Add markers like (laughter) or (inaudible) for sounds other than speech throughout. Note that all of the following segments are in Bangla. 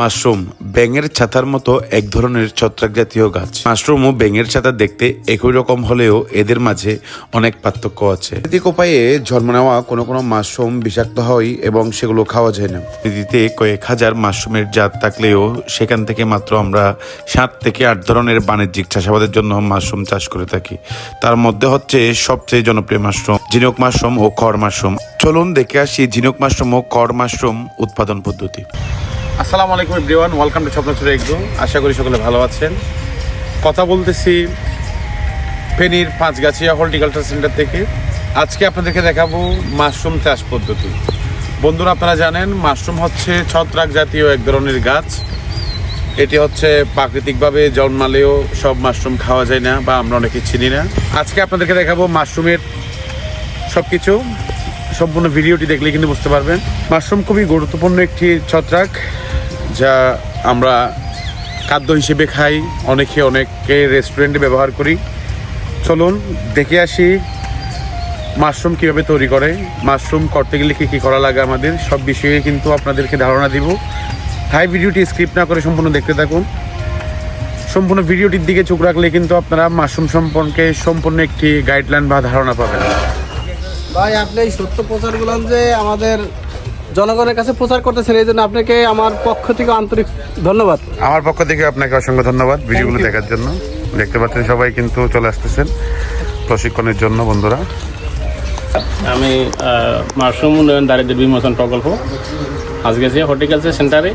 মাশরুম ব্যাঙের ছাতার মতো এক ধরনের ছত্রাক জাতীয় গাছ। মাশরুম ও ব্যাঙের ছাতা দেখতে একই রকম হলেও এদের মাঝে অনেক পার্থক্য আছে। প্রাকৃতিক উপায়ে জন্ম নেওয়া কোনো কোনো মাশরুম বিষাক্ত হয় এবং সেগুলো খাওয়া যায় না। পৃথিবীতে কয়েক হাজার মাশরুমের জাত থাকলেও সেখান থেকে মাত্র আমরা সাত থেকে আট ধরনের বাণিজ্যিক চাষাবাদের জন্য মাশরুম চাষ করে থাকি। তার মধ্যে হচ্ছে সবচেয়ে জনপ্রিয় মাশরুম ঝিনুক মাশরুম ও খড় মাশরুম। চলুন দেখে আসি ঝিনুক মাশরুম ও খড় মাশরুম উৎপাদন পদ্ধতি। আসসালামু আলাইকুম এভরিওয়ান, ওয়েলকাম টু স্বপ্ন চুরে একদম আশা করি সকলে ভালো আছেন। কথা বলতেছি ফেনীর পাঁচগাছিয়া হর্টিকালচার সেন্টার থেকে। আজকে আপনাদেরকে দেখাবো মাশরুম চাষ পদ্ধতি। বন্ধুরা, আপনারা জানেন মাশরুম হচ্ছে ছত্রাক জাতীয় এক ধরনের গাছ। এটি হচ্ছে প্রাকৃতিকভাবে জন্মালেও সব মাশরুম খাওয়া যায় না বা আমরা অনেকে চিনি না। আজকে আপনাদেরকে দেখাবো মাশরুমের সব কিছু সম্পূর্ণ ভিডিওটি দেখলে কিন্তু বুঝতে পারবেন। মাশরুম খুবই গুরুত্বপূর্ণ একটি ছত্রাক। যা আমরা খাদ্য হিসেবে খাই, অনেকে অনেকে রেস্টুরেন্টে ব্যবহার করি। চলুন দেখে আসি মাশরুম কীভাবে তৈরি করে। মাশরুম করতে গেলে কী কী করা লাগে আমাদের, সব বিষয়ে কিন্তু আপনাদেরকে ধারণা দিব। তাই ভিডিওটি স্ক্রিপ্ট না করে সম্পূর্ণ দেখতে থাকুন। সম্পূর্ণ ভিডিওটির দিকে চোখ রাখলে কিন্তু আপনারা মাশরুম সম্পর্কে সম্পূর্ণ একটি গাইডলাইন বা ধারণা পাবেন। ভাই, আপনি এই সত্য প্রচারগুলো যে আমাদের জনগণের কাছে প্রচার করতেছেন এই জন্য আপনাকে আমার পক্ষ থেকে আন্তরিক ধন্যবাদ। আমার পক্ষ থেকে আপনাকে অসংখ্য ধন্যবাদ ভিডিওগুলো দেখার জন্য। দেখতে পাচ্ছেন সবাই কিন্তু চলে আসতেছেন প্রশিক্ষণের জন্য বন্ধুরা। আমি মাশরুম উন্নয়ন দারিদ্র বিমোচন প্রকল্প আজকেছি হর্টিকালচার সেন্টারে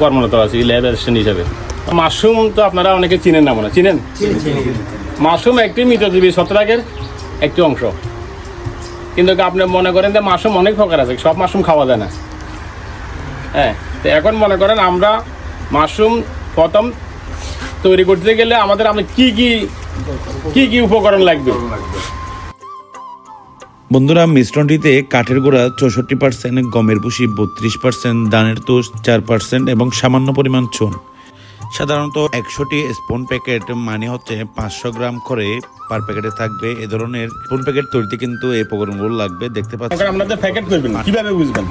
কর্মরত আছি ল্যাব অ্যাসিস্ট্যান্ট হিসাবে। মাশরুম তো আপনারা অনেকে চিনেন না মনে চিনেন? মাশরুম একটি মৃতজীবী ছত্রাকের একটি অংশ। কিন্তু আপনি মনে করেন যে মাশরুম অনেক প্রকার আছে? সব মাশরুম খাওয়া যায় না। হ্যাঁ তো এখন মনে করেন আমরা মাশরুম প্রথম তৈরি করতে গেলে আমাদের আমরা কি কি কি কি উপকরণ লাগবে? বন্ধুরা, মিশ্রণটিতে কাঠের গোড়া চৌষট্টি পার্সেন্ট গমের ভুসি বত্রিশ পার্সেন্ট ধানের তোষ চার পার্সেন্ট এবং সামান্য পরিমাণ চুন। সাধারণত একশোটি স্পুন প্যাকেট মানে হচ্ছে পাঁচশো গ্রাম করে পার প্যাকেটে থাকবে। এ ধরনের স্পুন প্যাকেট তৈরিতে কিন্তু এই উপকরণগুলো লাগবে দেখতে পাচ্ছেন। আপনাদের প্যাকেট করবেন কীভাবে বুঝবেন?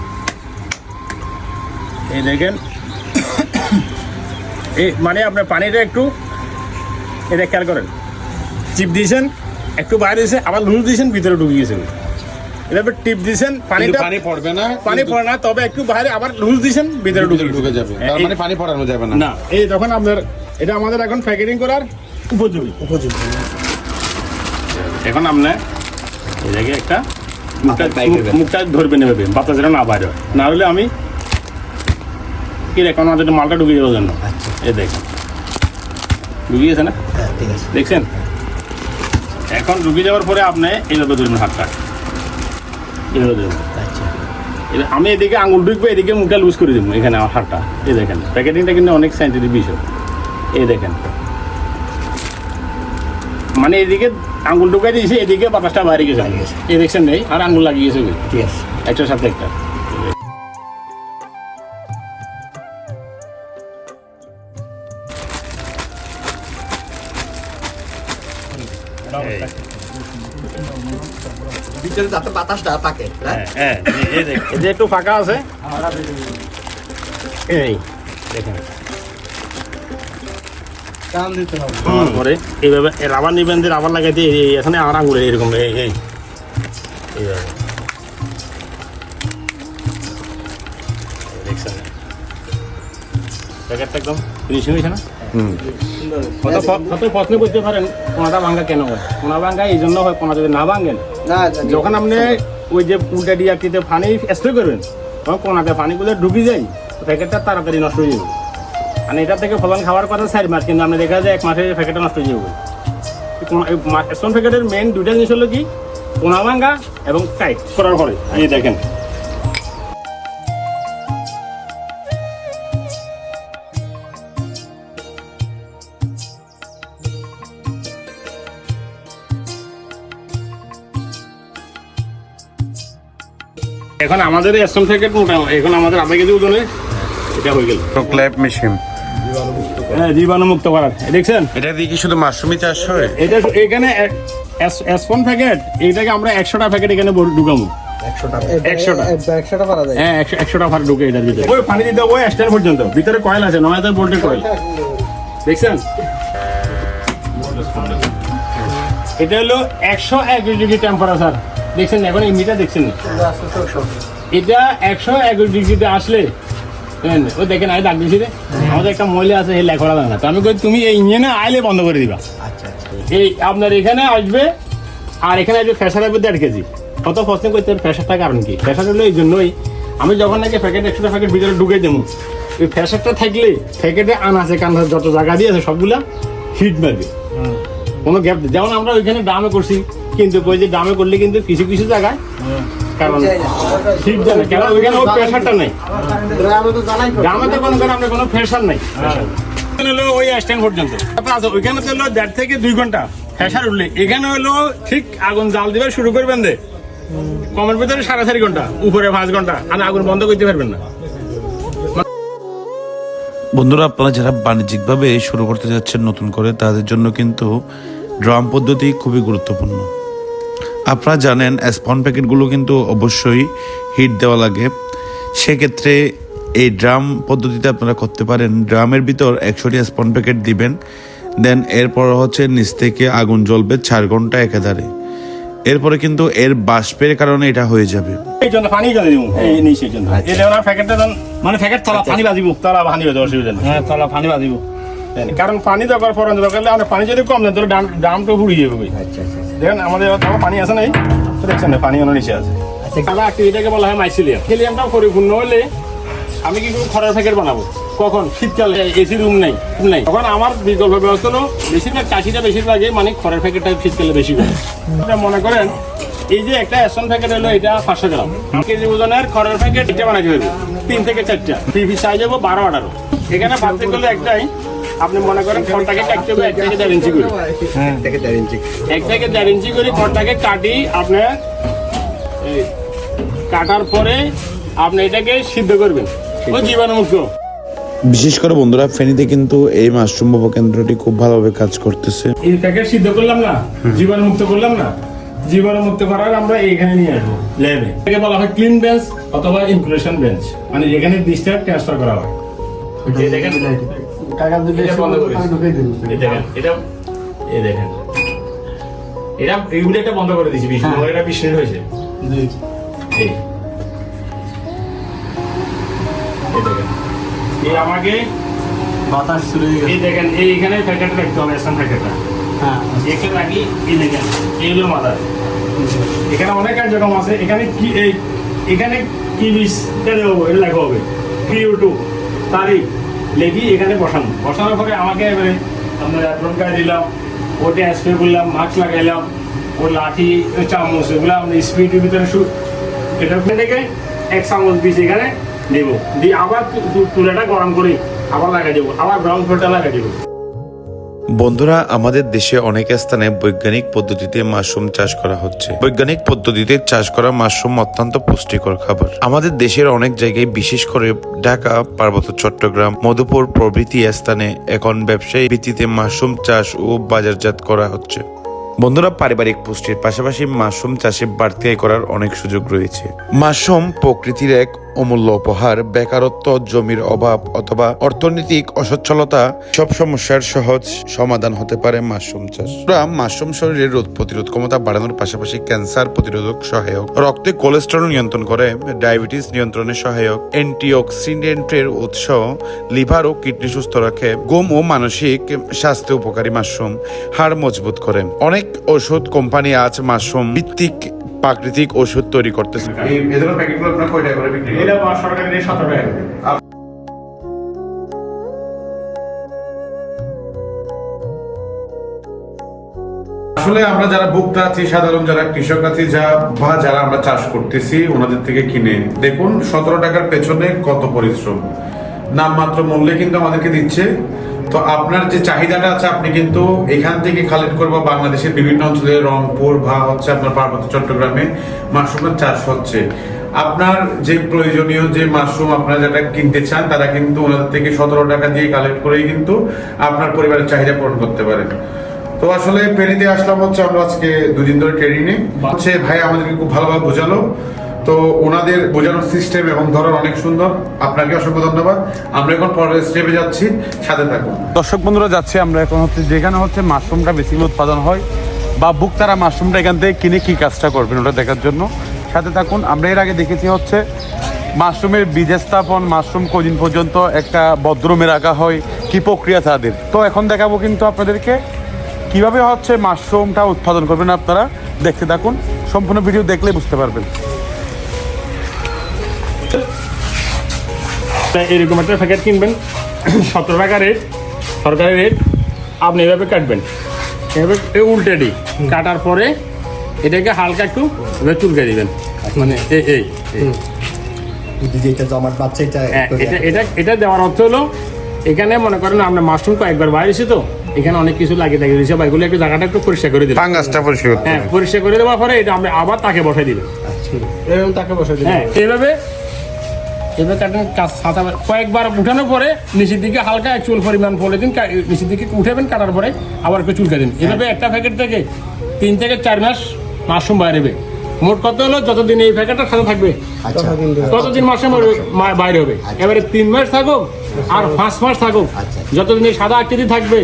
এই দেখেন। এই মানে আপনার পানিটা একটু এটা খেয়াল করেন। চিপ দিয়েছেন একটু বাইরে দিয়েছে আবার লুজ দিয়েছেন ভিতরে ঢুকে গেছে এভাবে টিপ দিয়েছেন পানিটা পানি পড়বে না পানি পড়ে না তবে একটু বাইরে আবার লুজ দিয়েছেন ভিতরে ঢুকে ঢুকে যাবে। তার মানে পানি পড়ানো যাবে না। না এই তখন আপনার এটা আমাদের এখন প্যাকেটিং করার উপযোগী। উপযোগী। এখন আপনার এই জায়গায় একটা মুখটা মুখটা ধরবে নেবে বাতাস যেন না বাইরে হয়। না হলে আমি কি রেখে আমাদের মালটা ঢুকে যাওয়ার জন্য। এই দেখেন। ঢুকিয়েছে না? দেখছেন? এখন ঢুকে যাওয়ার পরে আপনি এইভাবে ধরবেন হাতটা। এবার আমি এদিকে আঙুল ঢুকবো এদিকে মুখটা লুজ করে দেবো এখানে আমার হাতটা এই দেখেন প্যাকেটিংটা কিন্তু অনেক সাইন্টিফিক বিষয়। এই দেখেন। মানে এদিকে আঙুল ঢুকাই দিয়েছে এদিকে বাতাসটা বাইরে গেছে। এই দেখছেন নেই আর আঙুল লাগিয়ে গেছে। একটার সাথে একটা। ভিতরে যাতে বাতাসটা থাকে হ্যাঁ? হ্যাঁ এই যে একটু ফাঁকা আছে? এই দেখেন। টান দিতে হবে। তারপরে এইভাবে রাবার নিবেন যে রাবার লাগাইতে এই এই এখানে আর আঙুলে এরকম এই এই। এইভাবে। দেখছেন? প্যাকেটটা একদম ফিনিশিং হয়েছে না? কত প্রশ্ন করতে পারেন কোনাটা ভাঙ্গা কেন হয়? কোনা ভাঙ্গা এই জন্য হয় কোনা যদি না ভাঙ্গেন যখন আপনি ওই যে উল্টা দিয়ে একটিতে পানি স্প্রে করবেন তখন কোনাতে পানিগুলো ঢুকে যায় প্যাকেটটা তাড়াতাড়ি নষ্ট হয়ে যাবে। আর এটা থেকে ফলন খাওয়ার কথা চার মাস কিন্তু আপনি দেখা যায় এক মাসে প্যাকেটটা নষ্ট হয়ে যাবে। স্টোন প্যাকেটের মেন দুইটা জিনিস হলো কি কোনা ভাঙ্গা এবং টাইট করার পরে। এই দেখেন এখন আমাদের স্টোন প্যাকেট মোটামুটি এখন আমাদের আধা কেজি ওজনে এটা হয়ে গেল। ক্ল্যাপ মেশিন হ্যাঁ জীবাণু মুক্ত করার। দেখছেন? এটা দিয়ে কি শুধু মাশরুমই চাষ হয়? এটা এখানে এসপন প্যাকেট এইটাকে আমরা একশোটা প্যাকেট এখানে ঢুকাবো। হ্যাঁ একশো একশোটা ভার ঢুকে এটার ভিতরে। ওই পানি দিতে ওই স্টার পর্যন্ত। ভিতরে কয়েল আছে নয় হাজার ভোল্টের কয়েল দেখছেন? এটা হলো একশো একুশ ডিগ্রি টেম্পারেচার দেখছেন এখন এই মিটার দেখছেন এটা একশো একুশ ডিগ্রিতে আসলে ও দেখেন আমি ডাক দিয়েছি রে। আমাদের একটা মহিলা আছে এই লেখা না তো আমি কই তুমি এই ইঞ্জিনে আইলে বন্ধ করে দিবা। এই আপনার এখানে আসবে আর এখানে আসবে ফ্যাসার আসবে দেড় কেজি। কত প্রশ্ন করতে ফ্যাসারটা কারণ কি? ফ্যাশার হলো এই জন্যই আমি যখন নাকি প্যাকেট একশোটা প্যাকেট ভিতরে ঢুকে দেবো ওই ফ্যাশারটা থাকলে প্যাকেটে আনাচে কানাচে যত জায়গা দিয়ে আছে সবগুলা হিট মারবে। কোনো গ্যাপ যেমন আমরা ওইখানে ডামে করছি কিন্তু ওই যে ডামে করলে কিন্তু কিছু কিছু জায়গায় কারণ হিট দেয় না কারণ ওইখানে ওই প্রেশারটা নেই? আমি তো জানাই তো। গ্রামে তো কোনো কোনো আপনার কোনো প্রেশার নাই। ওখানে হলো ওই স্ট্যান্ড পর্যন্ত। তারপর আছে ওইখানে তো হলো দেড় থেকে দুই ঘণ্টা প্রেশার উঠলে। এখানে হলো ঠিক আগুন জাল দিবে শুরু করবেন দে। কমের ভিতরে সাড়ে চারি ঘণ্টা উপরে পাঁচ ঘণ্টা আর আগুন বন্ধ করতে পারবেন না। বন্ধুরা আপনারা যারা বাণিজ্যিকভাবে শুরু করতে যাচ্ছেন নতুন করে তাদের জন্য কিন্তু ড্রাম পদ্ধতি খুবই গুরুত্বপূর্ণ। আপনারা জানেন স্পন প্যাকেটগুলো কিন্তু অবশ্যই হিট দেওয়া লাগে। সেক্ষেত্রে এই ড্রাম পদ্ধতিতে আপনারা করতে পারেন। ড্রামের ভিতর একশোটি স্পন প্যাকেট দিবেন। দেন এরপর হচ্ছে নিচ থেকে আগুন জ্বলবে চার ঘণ্টা একেধারে। এরপরে কিন্তু এর বাষ্পের কারণে এটা হয়ে যাবে। এই জন্য পানি জলে দিব এই নেই জন্য। এই যেমন প্যাকেটটা মানে প্যাকেট তলা পানি বাজিব। তলা পানি বাজিব অসুবিধা হ্যাঁ তলা পানি বাজিব। কারণ পানি দরকার ফরন দরকার হলে আমরা পানি যদি কম দেন তাহলে ডাম ডামটা ফুরিয়ে যাবে দেখেন আমাদের পানি আছে নাই তো দেখছেন না পানি অনেক নিচে আছে। কালা একটু এটাকে বলা হয় মাইসিলিয়াম হিলিয়ামটাও পরিপূর্ণ হলে আমি কি খরার প্যাকেট বানাবো? কখন? শীতকালে এসি রুম নেই রুম নেই। তখন আমার বিকল্প ব্যবস্থা হলো বেশিরভাগ চাষিটা বেশিরভাগই মানে খরার প্যাকেটটা শীতকালে বেশি করে। মনে করেন এই যে একটা অ্যাসন প্যাকেট হলো এটা পাঁচশো গ্রাম। কেজি ওজনের খড়ের প্যাকেট এটা বানাতে হবে তিন থেকে চারটা। পিস সাইজ হব বারো আঠারো। এখানে বাড়তে গেলে একটাই আপনি মনে করেন খড়টাকে কাটতে হবে এক থেকে দেড় ইঞ্চি করে। এক থেকে দেড় ইঞ্চি। করে খড়টাকে কাটি আপনার কাটার পরে আপনি এটাকে সিদ্ধ করবেন। ওই জীবাণুমুক্ত। বিশেষ করে বন্ধুরা ফেনীতে কিন্তু এই মাশরুম কেন্দ্রটি খুব ভালোভাবে কাজ করতেছে। এটাকে সিদ্ধ করলাম না? জীবাণু মুক্ত করলাম না? জীবাণু মুক্ত করার আমরা এইখানে নিয়ে আসব ল্যাবে। এটাকে বলা হয় ক্লিন বেঞ্চ অথবা ইনকুলেশন বেঞ্চ। মানে যেখানে বীজটা ট্রান্সফার করা হয়। দেখেন টাকা দিলে বন্ধ করিস। আমি ঢুকিয়ে দিন। এই দেখেন এটা এই দেখেন। এটা এইগুলো একটা বন্ধ করে দিয়েছি বিশ মিনিট। এটা বিশ মিনিট হয়েছে। এই। এই দেখেন। এই আমাকে বাতাস চলে গেছে। এই দেখেন এইখানে প্যাকেট রাখতে হবে এসান হ্যাঁ। এখানে রাখি এই দেখেন এইগুলো মাথা এখানে অনেক কার্যক্রম আছে। এখানে কি এই এখানে কি বিষটা দেবো এটা লেখা হবে। কিউ টু তারিখ। লেখি এখানে বসানো। বসানোর পরে আমাকে এবারে আমরা গায়ে দিলাম ওটা স্প্রে করলাম মাস্ক লাগাইলাম, ও লাঠি চামচ, এগুলো আমরা স্পিডের ভিতরে শু এটা থেকে এক চামচ বীজ এখানে দেবো। দিয়ে আবার তুলাটা গরম করে আবার লাগাই দেবো, আবার ব্রাউন ফ্লোরটা লাগাই দেবো। বন্ধুরা, আমাদের দেশে অনেক স্থানে বৈজ্ঞানিক পদ্ধতিতে মাশরুম চাষ করা হচ্ছে। বৈজ্ঞানিক পদ্ধতিতে চাষ করা মাশরুম অত্যন্ত পুষ্টিকর খাবার। আমাদের দেশের অনেক জায়গায়, বিশেষ করে ঢাকা, পার্বত্য চট্টগ্রাম, মধুপুর প্রভৃতি স্থানে এখন ব্যবসায়ী ভিত্তিতে মাশরুম চাষ ও বাজারজাত করা হচ্ছে। বন্ধুরা, পারিবারিক পুষ্টির পাশাপাশি মাশরুম চাষে বাড়তি আয় করার অনেক সুযোগ রয়েছে। মাশরুম প্রকৃতির এক অমূল্য উপহার। বেকারত্ব, জমির অভাব অথবা অর্থনৈতিক অসচ্ছলতা সব সমস্যার সহজ সমাধান হতে পারে মাশরুম চাষ। মাশরুম শরীরের রোগ প্রতিরোধ ক্ষমতা বাড়ানোর পাশাপাশি ক্যান্সার প্রতিরোধক সহায়ক। রক্তে কোলেস্টেরল নিয়ন্ত্রণ করে, ডায়াবেটিস নিয়ন্ত্রণে সহায়ক। অ্যান্টিঅক্সিডেন্টের উৎস লিভার ও কিডনি সুস্থ রাখে। গম ও মানসিক স্বাস্থ্য উপকারী মাশরুম। হাড় মজবুত করে। অনেক ওষুধ কোম্পানি আজ মাশরুম ভিত্তিক প্রাকৃতিক ওষুধ তৈরি করতেছে এই এদের প্যাকেটগুলো আপনার কয় টাকা করে বিক্রি করেন? এটা সরকারি দিয়ে সতেরো টাকা করে। আসলে আমরা যারা ভোক্তা আছি সাধারণ যারা কৃষক আছি যা বা যারা আমরা চাষ করতেছি ওনাদের থেকে কিনে দেখুন সতেরো টাকার পেছনে কত পরিশ্রম নামমাত্র মূল্যে কিন্তু আমাদেরকে দিচ্ছে তো আপনার যে চাহিদাটা আছে, আপনি কিন্তু এখান থেকে খালেদ করব বাংলাদেশের বিভিন্ন অঞ্চলে, রংপুর বা হচ্ছে আপনার পার্বত্য চট্টগ্রামে মাশরুমের চাষ হচ্ছে। আপনার যে প্রয়োজনীয় যে মাশরুম আপনারা যেটা কিনতে চান, তারা কিন্তু ওনাদের থেকে সতেরো টাকা দিয়ে কালেক্ট করেই কিন্তু আপনার পরিবারের চাহিদা পূরণ করতে পারেন। তো আসলে পেরিতে আসলাম হচ্ছে আমরা আজকে দুদিন ধরে ট্রেনিংয়ে হচ্ছে ভাই আমাদেরকে খুব ভালোভাবে বোঝালো। তো ওনাদের বোঝানোর সিস্টেম এবং ধরন অনেক সুন্দর। আপনাকে অসংখ্য ধন্যবাদ। আমরা এখন পরের স্টেপে যাচ্ছি। সাথে থাকুন। দর্শক বন্ধুরা, যাচ্ছি আমরা এখন হচ্ছে যেখানে হচ্ছে মাশরুমটা বেশি উৎপাদন হয় বা বুক তারা মাশরুমটা এখান থেকে কিনে কী কাজটা করবেন ওটা দেখার জন্য। সাথে থাকুন, আমরা এর আগে দেখেছি হচ্ছে মাশরুমের বীজ স্থাপন, মাশরুম কদিন পর্যন্ত একটা বদ্রুমে রাখা হয়, কি প্রক্রিয়া তাদের? তো এখন দেখাবো কিন্তু আপনাদেরকে কীভাবে হচ্ছে মাশরুমটা উৎপাদন করবেন আপনারা। দেখতে থাকুন, সম্পূর্ণ ভিডিও দেখলে বুঝতে পারবেন। এরকম একটা প্যাকেট কিনবেন। (clears throat) সতেরো টাকা রেট সরকারি রেট আপনি এভাবে কাটবেন। এভাবে এ উল্টে দিই। কাটার পরে এটাকে হালকা একটু এভাবে চুলকে দিবেন। মানে এই এই এটা হ্যাঁ, এটা এটা দেওয়ার অর্থ হলো এখানে মনে করেন আমরা মাশরুম কয়েকবার বাইরেছি তো এখানে অনেক কিছু লাগিয়ে লাগিয়ে দিয়েছে। বা এগুলো একটু জায়গাটা একটু পরিষ্কার করে দিলাম। ফাঙ্গাসটা পরিষ্কার হ্যাঁ পরিষ্কার করে দেওয়ার পরে এটা আমরা আবার তাকে বসাই দিবেন এরকম তাকে বসে দিন হ্যাঁ এইভাবে এভাবে কাটেন সাঁতা কয়েকবার উঠানোর পরে নিচের দিকে হালকা চুল পরিমাণ ফলে দিন নিচের দিকে উঠাবেন কাটার পরে আবার একটু চুলকে দিন এভাবে একটা প্যাকেট থেকে তিন থেকে চার মাস মাশরুম বাইরেবে মোট কত হলো? যতদিন এই প্যাকেটটা সাথে থাকবে আচ্ছা। ততদিন মাশরুম বাইরে হবে এবারে তিন মাস থাকুক আর পাঁচ মাস থাকুক। আচ্ছা। যতদিন এই সাদা আকৃতি থাকবে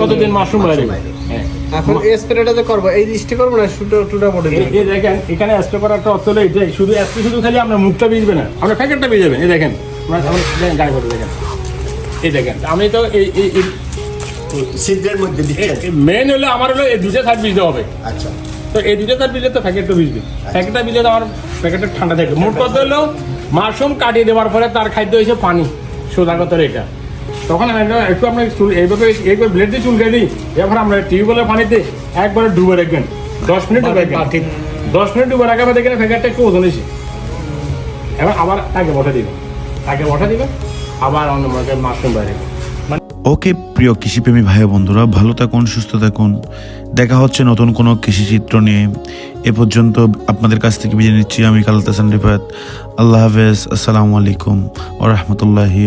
ততদিন মাশরুম বাইরে হবে। হ্যাঁ। এখন স্প্রেটা যে করব এই জিনিসটি করব না শুটো টুটা বটে এই দেখেন এখানে স্প্রে করার একটা অর্থ হলো এটাই শুধু স্প্রে শুধু খালি আপনার মুখটা ভিজবে না আপনার প্যাকেটটা ভিজাবেন এই দেখেন। দেখেন গায়ে ফটো দেখেন। এই দেখেন আমি তো এই এই ছিদ্রের মধ্যে দিচ্ছেন। মেন হলো আমার হলো এই দুটো সাইড ভিজতে হবে। আচ্ছা। তো এই দুটো ভিজলে তো প্যাকেটটা ভিজবে। প্যাকেটটা ভিজলে তো আমার প্যাকেটটা ঠান্ডা থাকবে। মোট কথা হলো মাশরুম কাটিয়ে দেওয়ার পরে তার খাদ্য হয়েছে পানি। সোজা কথা এটা। তখন আমি একটু আপনার চুল এইভাবে এইভাবে ব্লেড দিয়ে চুলকে দিই এবার আমরা টিউবওয়েলের পানিতে একবারে ডুবে রাখবেন। দশ মিনিট ডুবে রাখবেন। দশ মিনিট ডুবে রাখার পর দেখেন প্যাকেটটা একটু ওজন হয়েছে। এবার আবার তাকে বসা দিবেন তাকে বসা দিবেন আবার অন্য মাশরুম বাইরে ওকে প্রিয় কৃষিপ্রেমী ভাই বন্ধুরা ভালো থাকুন সুস্থ থাকুন। দেখা হচ্ছে নতুন কোনো কৃষিচিত্র নিয়ে। এ পর্যন্ত আপনাদের কাছ থেকে বিদায় নিচ্ছি। আমি কালতাসান রিফাত। আল্লাহ হাফেজ। আসসালামু আলাইকুম ও রহমতুল্লাহি